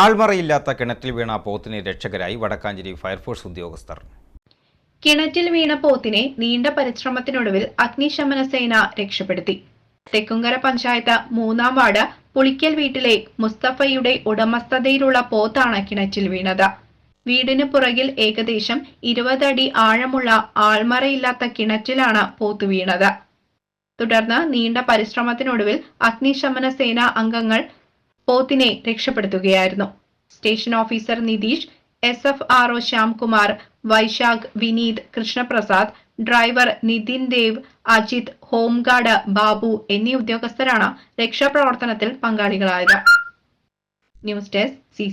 ആൾമറയില്ലാത്ത കിണറ്റിൽ വീണ പോത്തിനെ രക്ഷകരായി വടക്കാഞ്ചേരി ഫയർഫോഴ്സ് ഉദ്യോഗസ്ഥർ. കിണറ്റിൽ വീണ പോത്തിനെ നീണ്ട പരിശ്രമത്തിനൊടുവിൽ അഗ്നിശമന സേന രക്ഷപ്പെടുത്തി. തെക്കുംകര പഞ്ചായത്ത് മൂന്നാം വാർഡ് പുളിക്കൽ വീട്ടിലെ മുസ്തഫയുടെ ഉടമസ്ഥതയിലുള്ള പോത്താണ് കിണറ്റിൽ വീണത്. വീടിന് പുറകിൽ ഏകദേശം ഇരുപതടി ആഴമുള്ള ആൾമറയില്ലാത്ത കിണറ്റിലാണ് പോത്ത് വീണത്. തുടർന്ന് നീണ്ട പരിശ്രമത്തിനൊടുവിൽ അഗ്നിശമന സേന അംഗങ്ങൾ പോത്തിനെ രക്ഷപ്പെടുത്തുകയായിരുന്നു. Station officer Nitheesh S F R O Shyamkumar Vaishakh Vineeth Krishnaprasad driver Nithin Dev Ajith home guard Babu എന്നീ ഉദ്യോഗസ്ഥരാണ് രക്ഷാപ്രവർത്തനത്തിൽ പങ്കാളികളായത്. News desk C